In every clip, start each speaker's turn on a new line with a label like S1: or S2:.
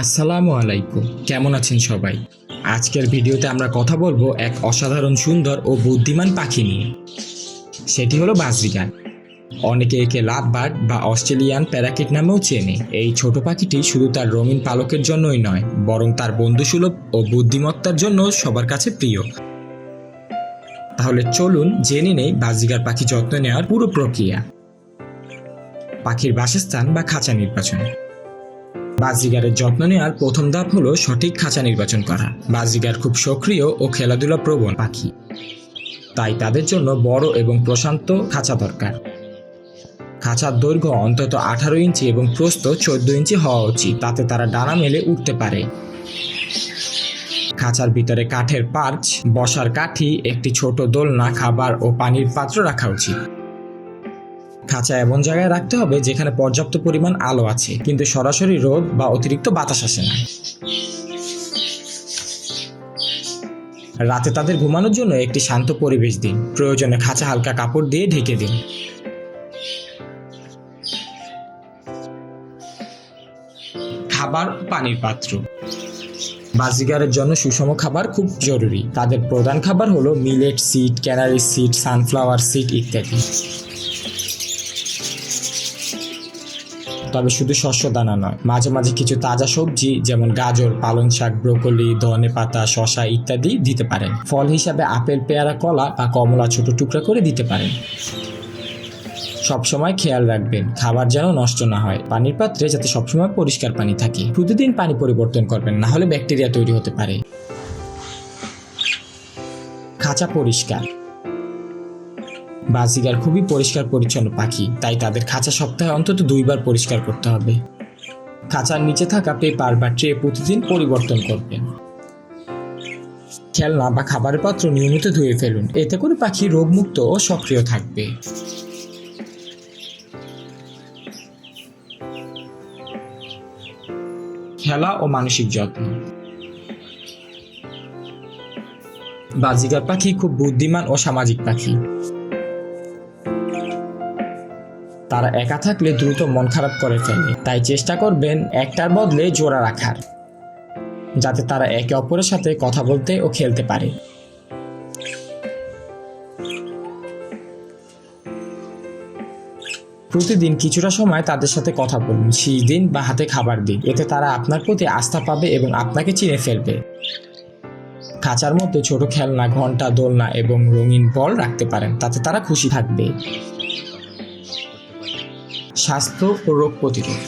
S1: আসসালামু আলাইকুম। কেমন আছেন সবাই? আজকের ভিডিওতে আমরা কথা বলব এক অসাধারণ, সুন্দর ও বুদ্ধিমান পাখি নিয়ে। সেটি হলো বাজরিগান। অনেকে একে লাভ বার্ড বা অস্ট্রেলিয়ান প্যারাকিট নামেও চেনে। এই ছোট পাখিটি শুধু তার রঙিন পালকের জন্যই নয়, বরং তার বন্ধুসুলভ ও বুদ্ধিমত্তার জন্য সবার কাছে প্রিয়। তাহলে চলুন জেনে নেই বাজরিগার পাখি যত্ন নেওয়ার পুরো প্রক্রিয়া। পাখির বাসস্থান বা খাঁচা নির্বাচন। বাজিগারের যত্ন নেওয়ার প্রথম ধাপ হলো সঠিক খাঁচা নির্বাচন করা। বাজিগার খুব সক্রিয় ও খেলাধুলা প্রবণ পাখি। তাই তাদের জন্য বড় এবং প্রশান্ত খাঁচা দরকার। খাঁচার দৈর্ঘ্য অন্তত আঠারো ইঞ্চি এবং প্রস্থ চোদ্দ ইঞ্চি হওয়া উচিত, তাতে তারা ডানা মেলে উঠতে পারে। খাঁচার ভিতরে কাঠের পার্চ বসার কাঠি, একটি ছোট দোলনা, খাবার ও পানির পাত্র রাখা উচিত। খাঁচা এমন জায়গায় রাখতে হবে যেখানে পর্যাপ্ত পরিমাণ আলো আছে। কিন্তু সরাসরি রোদ বা অতিরিক্ত বাতাস আসে না। রাতে তাদের ঘুমানোর জন্য একটি শান্ত পরিবেশ দিন। প্রয়োজনে খাঁচা হালকা কাপড় দিয়ে ঢেকে দিন। খাবার পানির পাত্র। বাজিগারের জন্য সুষম খাবার খুব জরুরি। তাদের প্রধান খাবার হলো millet, seed canary seed, sunflower seed ইত্যাদি। তবে শুধু শস্য দানা নয়, মাঝে মাঝে কিছু তাজা সবজি যেমন গাজর, পালং শাক, ব্রোকলি, ধনে পাতা শশা ইত্যাদি দিতে পারেন। ফল হিসাবে আপেল, পেয়ারা, কলা বা কমলা ছোট টুকরা করে দিতে পারেন। সবসময় খেয়াল রাখবেন, খাবার যেন নষ্ট না হয়। পানির পাত্রে যাতে সবসময় পরিষ্কার পানি থাকে। প্রতিদিন পানি পরিবর্তন করবেন না হলে ব্যাকটেরিয়া তৈরি হতে পারে। খাঁচা পরিষ্কার। বাজিগার খুবই পরিষ্কার পরিচ্ছন্ন পাখি, তাই তাদের খাঁচা সপ্তাহে অন্তত দুইবার পরিষ্কার করতে হবে। খাঁচার নিচে থাকা পেপার বা ট্রে প্রতিদিন পরিবর্তন করবেন। খেলনা বা খাবারের পাত্র নিয়মিত ধুয়ে ফেলুন, এতে করে পাখি রোগমুক্ত ও সক্রিয় থাকবে। খেলা ও মানসিক যত্ন। বাজিগার পাখি খুব বুদ্ধিমান ও সামাজিক পাখি। তারা একা থাকলে দ্রুত মন খারাপ করে ফেলে। তাই চেষ্টা করবেন একটার বদলে জোড়া রাখার, যাতে তারা একে অপরের সাথে কথা বলতে ও খেলতে পারে। প্রতিদিন কিছুটা সময় তাদের সাথে কথা বলুন, শীষ দিন বা হাতে খাবার দিন। এতে তারা আপনার প্রতি আস্থা পাবে এবং আপনাকে চিনে ফেলবে। খাঁচার মধ্যে ছোট খেলনা, ঘণ্টা, দোলনা এবং রঙিন বল রাখতে পারেন, তাতে তারা খুশি থাকবে। স্বাস্থ্য ও রোগ প্রতিরোধ।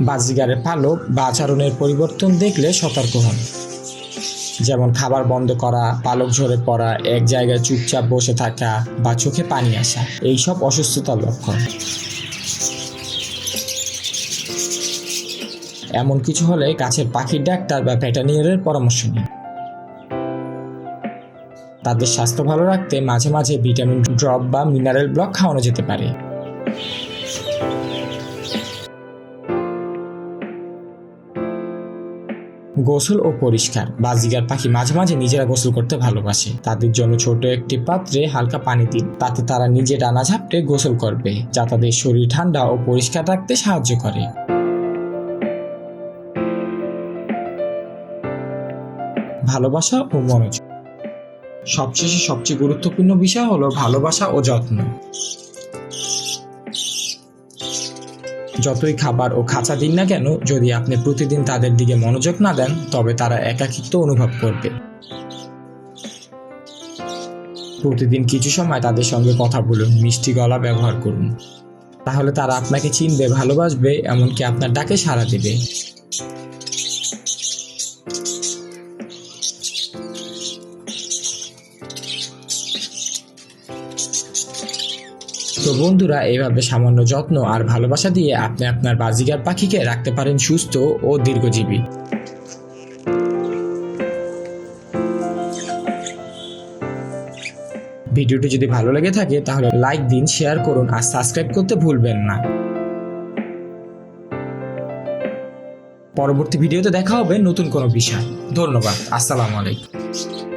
S1: বাজিগারের পালক বা আচরণের পরিবর্তন দেখলে সতর্ক হন। যেমন খাবার বন্ধ করা, পালক ঝরে পড়া, এক জায়গায় চুপচাপ বসে থাকা বা চোখে পানি আসা, এইসব অসুস্থতার লক্ষণ। এমন কিছু হলে কাছের পাখির ডাক্তার বা ভেটারিনারের পরামর্শ নিন। তাদের স্বাস্থ্য ভালো রাখতে মাঝে মাঝে ভিটামিন ড্রপ বা মিনারেল ব্লক খাওয়ানো যেতে পারে। গোসল ও পরিষ্কার। বাজিগার পাখি মাঝে মাঝে নিজেরা গোসল করতে ভালোবাসে। তাদের জন্য ছোট একটি পাত্রে হালকা পানি দিন। তাতে তারা নিজে ডানা ঝাপটে গোসল করবে, যা তাদের শরীর ঠান্ডা ও পরিষ্কার রাখতে সাহায্য করে। ভালোবাসা ও মনোযোগ। সবশেষে সবচেয়ে গুরুত্বপূর্ণ বিষয় হলো ভালোবাসা ও যত্ন। যতই খাবার ও খাঁচা দিন না কেন, যদি আপনি প্রতিদিন তাদের দিকে মনোযোগ না দেন, তবে তারা একাকিত্ব অনুভব করবে। প্রতিদিন কিছু সময় তাদের সঙ্গে কথা বলুন, মিষ্টি গলা ব্যবহার করুন। তাহলে তারা আপনাকে চিনবে, ভালোবাসবে, এমনকি আপনার ডাকে সাড়া দেবে। তো বন্ধুরা, এইভাবে সামান্য যত্ন আর ভালোবাসা দিয়ে আপনি আপনার বাজিগার পাখিকে রাখতে পারেন সুস্থ ও দীর্ঘজীবী। ভিডিওটি যদি ভালো লেগে থাকে, তাহলে লাইক দিন শেয়ার করুন আর সাবস্ক্রাইব করতে ভুলবেন না। পরবর্তী ভিডিওতে দেখা হবে নতুন কোনো বিষয়। ধন্যবাদ। আসসালামু আলাইকুম।